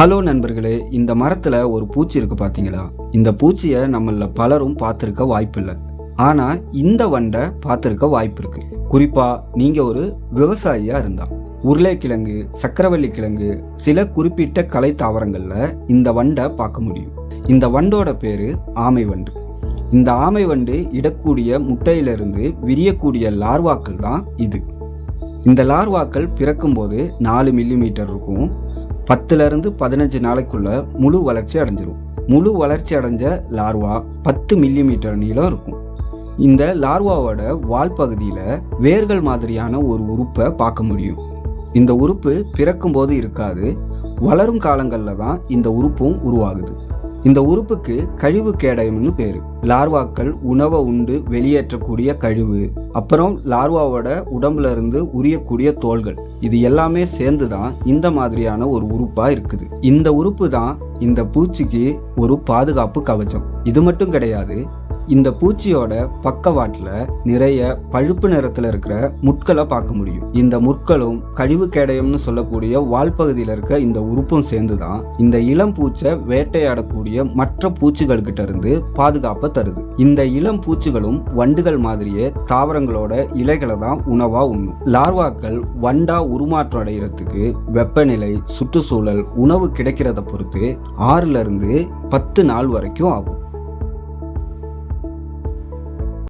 Hello நண்பர்களே இந்த மரத்தில் ஒரு பூச்சி இருக்குது பார்த்தீங்களா இந்த பூச்சியை நம்மள பலரும் பார்த்துருக்க வாய்ப்பில்லை. ஆனால் இந்த வண்டை பார்த்துருக்க வாய்ப்பு இருக்குது குறிப்பாக நீங்கள் ஒரு விவசாயியாக இருந்தால் உருளைக்கிழங்கு சக்கரவள்ளி கிழங்கு சில குறிப்பிட்ட கலை தாவரங்களில் இந்த வண்டை பார்க்க முடியும். இந்த வண்டோட பேர் ஆமை வண்டு. இந்த ஆமை வண்டு இடக்கூடிய முட்டையிலிருந்து விரியக்கூடிய லார்வாக்கள் தான் இது. இந்த லார்வாக்கள் பிறக்கும்போது நாலு மில்லிமீட்டர் இருக்கும் பத்துலேருந்து பதினஞ்சு நாளைக்குள்ள முழு வளர்ச்சி அடைஞ்சிரும். முழு வளர்ச்சி அடைஞ்ச லார்வா பத்து மில்லிமீட்டர் நீளம் இருக்கும். இந்த லார்வாவோட வால் பகுதியில் வேர்கள் மாதிரியான ஒரு உறுப்பை பார்க்க முடியும். இந்த உறுப்பு பிறக்கும்போது இருக்காது வளரும் காலங்களில் தான் இந்த உறுப்பும் உருவாகுது. இந்த உறுப்புக்கு கழிவு கேடயம்னு பேர். லார்வாக்கள் உணவை உண்டு வெளியேற்றக்கூடிய கழிவு. அப்புறம் லார்வாவோட உடம்புல இருந்து உரியக்கூடிய தோள்கள். இது எல்லாமே சேர்ந்து தான் இந்த மாதிரியான ஒரு உறுப்பா இருக்குது. இந்த உறுப்பு தான் இந்த பூச்சிக்கு ஒரு பாதுகாப்பு கவச்சம் இது மட்டும் கிடையாது இந்த பூச்சியோட பக்கவாட்டில் நிறைய பழுப்பு நிறத்தில் இருக்கிற முட்களை பார்க்க முடியும். இந்த முட்களும் கழிவு கேடயம்னு சொல்லக்கூடிய வால் பகுதியில் இருக்க இந்த உறுப்பும் சேர்ந்து தான் இந்த இளம் பூச்சை வேட்டையாடக்கூடிய மற்ற பூச்சிகள்கிட்ட இருந்து பாதுகாப்பை தருது. இந்த இளம் பூச்சிகளும் வண்டுகள் மாதிரியே தாவரங்களோட இலைகளை தான் உணவா உண்ணும். லார்வாக்கள் வண்டா உருமாற்றம் அடைகிறதுக்கு வெப்பநிலை சுற்றுச்சூழல் உணவு கிடைக்கிறத பொறுத்து ஆறுல இருந்து பத்து நாள் வரைக்கும் ஆகும்.